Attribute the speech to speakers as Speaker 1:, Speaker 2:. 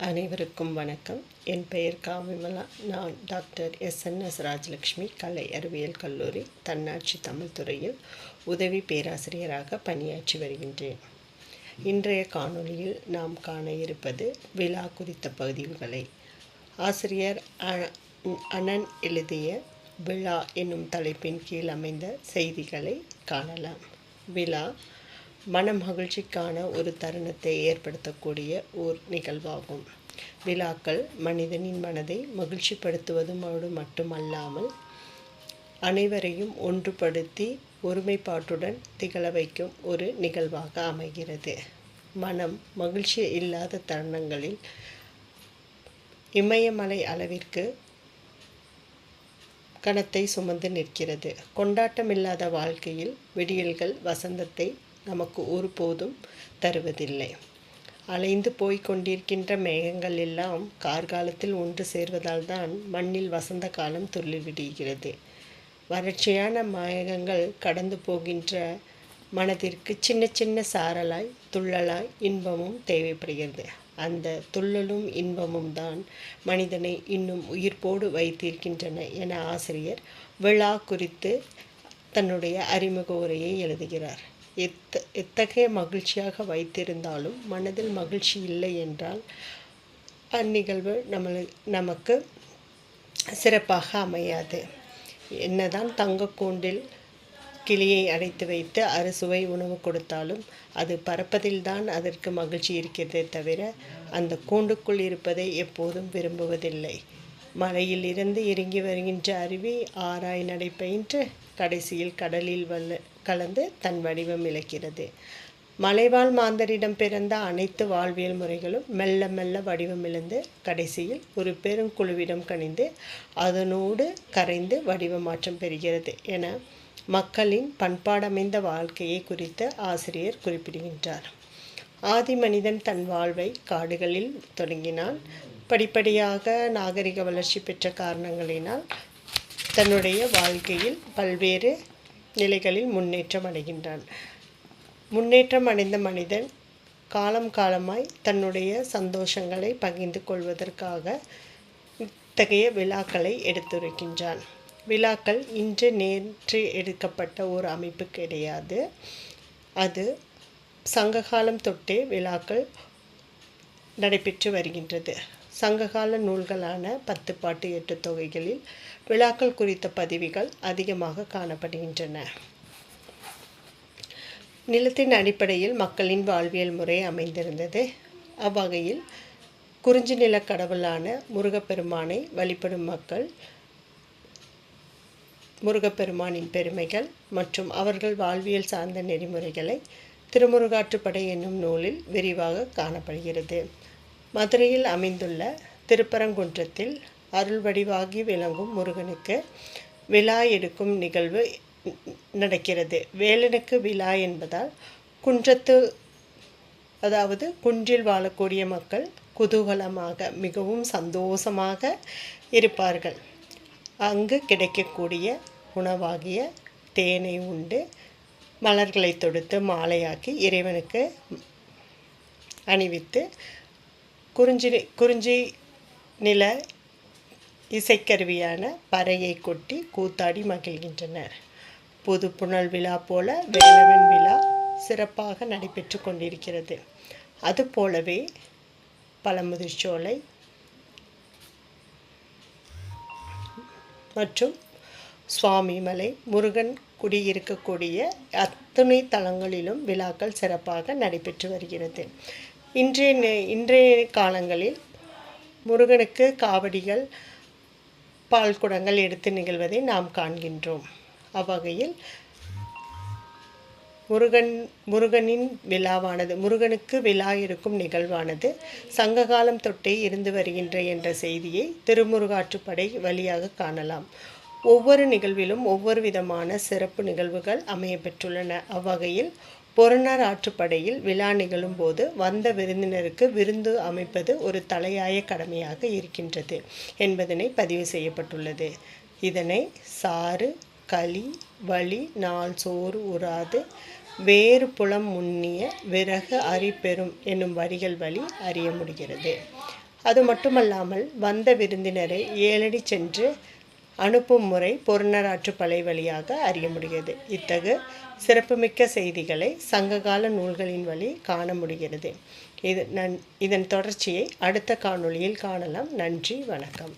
Speaker 1: அனைவருக்கும் வணக்கம். என் பெயர் காவிமலா. நான் டாக்டர் எஸ்என்எஸ் ராஜலக்ஷ்மி கலை அறிவியல் கல்லூரி தன்னாட்சி தமிழ் துறையில் உதவி பேராசிரியராக பணியாற்றி வருகின்றேன். இன்றைய காணொளியில் நாம் காண இருப்பது விழா குறித்த பதிவுகளை ஆசிரியர் அ- அனன் எழுதிய விழா என்னும் தலைப்பின் கீழ் அமைந்த செய்திகளை காணலாம். விழா மன மகிழ்ச்சிக்கான ஒரு தருணத்தை ஏற்படுத்தக்கூடிய ஓர் நிகழ்வாகும். விழாக்கள் மனிதனின் மனதை மகிழ்ச்சிப்படுத்துவதோடு மட்டுமல்லாமல் அனைவரையும் ஒன்றுபடுத்தி ஒருமைப்பாட்டுடன் திகழ வைக்கும் ஒரு நிகழ்வாக அமைகிறது. மனம் மகிழ்ச்சி இல்லாத தருணங்களில் இமயமலை அளவிற்கு கணத்தை சுமந்து நிற்கிறது. கொண்டாட்டமில்லாத வாழ்க்கையில் விடியல்கள் வசந்தத்தை நமக்கு ஒருபோதும் தருவதில்லை. அலைந்து போய் கொண்டிருக்கின்ற மேகங்கள் எல்லாம் கார்காலத்தில் ஒன்று சேர்வதால் தான் மண்ணில் வசந்த காலம் துள்ளி விடுகிறது வறட்சியான மேகங்கள் கடந்து போகின்ற மனதிற்கு சின்ன சின்ன சாரலாய் துள்ளலாய் இன்பமும் தேவைப்படுகிறது. அந்த துள்ளலும் இன்பமும் தான் மனிதனை இன்னும் உயிர்ப்போடு வைத்திருக்கின்றன என ஆசிரியர் விழா குறித்து தன்னுடைய அறிமுக உரையை எழுதுகிறார். எத்த எத்தகைய மகிழ்ச்சியாக வைத்திருந்தாலும் மனதில் மகிழ்ச்சி இல்லை என்றால் அந்நிகழ்வு நம்மளு நமக்கு சிறப்பாக அமையாது. என்னதான் தங்கக்கூண்டில் கிளியை அடைத்து வைத்து அறுசுவை உணவு கொடுத்தாலும் அது பறப்பதில்தான் அதற்கு மகிழ்ச்சி இருக்கிறதே தவிர அந்த கூண்டுக்குள் இருப்பதை எப்போதும் விரும்புவதில்லை. மலையில் இருந்து இறங்கி வருகின்ற அருவி ஆராய் நடைபயின்று கடைசியில் கடலில் வல்ல கலந்து தன் வடிவம் இழக்கிறது. மலைவாழ் மாந்தரிடம் பிறந்த அனைத்து வாழ்வியல் முறைகளும் மெல்ல மெல்ல வடிவமிழந்து கடைசியில் ஒரு பெருங்குழுவிடம் கணிந்து அதனோடு கரைந்து வடிவ மாற்றம் பெறுகிறது என மக்களின் பண்பாடமைந்த வாழ்க்கையை குறித்து ஆசிரியர் குறிப்பிடுகின்றார். ஆதி மனிதன் தன் வாழ்வை காடுகளில் தொடங்கினான். படிப்படியாக நாகரிக வளர்ச்சி பெற்ற காரணங்களினால் தன்னுடைய வாழ்க்கையில் பல்வேறு நிலைகளில் முன்னேற்றம் அடைகின்றான். முன்னேற்றம் அடைந்த மனிதன் காலம் காலமாய் தன்னுடைய சந்தோஷங்களை பகிர்ந்து கொள்வதற்காக இத்தகைய விழாக்களை எடுத்துரைக்கின்றான். விழாக்கள் இன்று நேற்று எடுக்கப்பட்ட ஒரு அமைப்பு கிடையாது. அது சங்ககாலம் தொட்டே விழாக்கள் நடைபெற்று வருகின்றது. சங்ககால நூல்களான பத்து பாட்டு எட்டு தொகைகளில் விழாக்கள் குறித்த பதிவுகள் அதிகமாக காணப்படுகின்றன. நிலத்தின் அடிப்படையில் மக்களின் வாழ்வியல் முறை அமைந்திருந்தது. அவ்வகையில் குறிஞ்சி நில கடவுளான முருகப்பெருமானை வழிபடும் மக்கள் முருகப்பெருமானின் பெருமைகள் மற்றும் அவர்கள் வாழ்வியல் சார்ந்த நெறிமுறைகளை திருமுருகாற்றுப்படை என்னும் நூலில் விரிவாக காணப்படுகிறது. மதுரையில் அமைந்துள்ள திருப்பரங்குன்றத்தில் அருள் வடிவாகி விளங்கும் முருகனுக்கு விழா எடுக்கும் நிகழ்வு நடக்கிறது. வேலனுக்கு விழா என்பதால் குன்றத்து அதாவது குன்றில் வாழக்கூடிய மக்கள் குதூகலமாக மிகவும் சந்தோஷமாக இருப்பார்கள். அங்கு கிடைக்கக்கூடிய உணவாகிய தேனை உண்டு மலர்களை தொடுத்து மாலையாக்கி இறைவனுக்கு அணிவித்து குறிஞ்சி குறிஞ்சி நில இசைக்கருவியான பறையை கொட்டி கூத்தாடி மகிழ்கின்றனர். புது புனல் விழா போல வேலவன் விழா சிறப்பாக நடைபெற்று கொண்டிருக்கிறது. அதுபோலவே பழமுதிர்ச்சோலை மற்றும் சுவாமிமலை முருகன் குடியிருக்கக்கூடிய அத்துணை தலங்களிலும் விழாக்கள் சிறப்பாக நடைபெற்று வருகிறது. இன்றைய நே- இன்றைய காலங்களில் முருகனுக்கு காவடிகள் பால் குடங்கள் எடுத்து நிகழ்வதை நாம் காண்கின்றோம். அவ்வகையில் முருகன் முருகனின் விழாவானது முருகனுக்கு விழா இருக்கும் நிகழ்வானது சங்ககாலம் தொட்டே இருந்து வருகின்ற என்ற செய்தியை திருமுருகாற்றுப்படை வழியாக காணலாம். ஒவ்வொரு நிகழ்விலும் ஒவ்வொரு விதமான சிறப்பு நிகழ்வுகள் அமையப்பெற்றுள்ளன அவ்வகையில் பொருணர் ஆற்றுப்படையில் விழா நிகழும் போது வந்த விருந்தினருக்கு விருந்து அமைப்பது ஒரு தலையாய கடமையாக இருக்கின்றது என்பதனை பதிவு செய்யப்பட்டுள்ளது. இதனை சாறு களி வழி நாள் சோறு உறாது வேறு புலம் முன்னிய விறகு அரிபெறும் என்னும் வரிகள் வழி அறிய முடிகிறது. அது மட்டுமல்லாமல் வந்த விருந்தினரை ஏழடி சென்று அனுப்பும் முறை பொருணராற்று பலை வழியாக அறிய முடிகிறது இத்தகு சிறப்புமிக்க செய்திகளை சங்ககால நூல்களின் வழி காண முடிகிறது. இது நன் இதன் தொடர்ச்சியை அடுத்த காணொளியில் காணலாம். நன்றி வணக்கம்.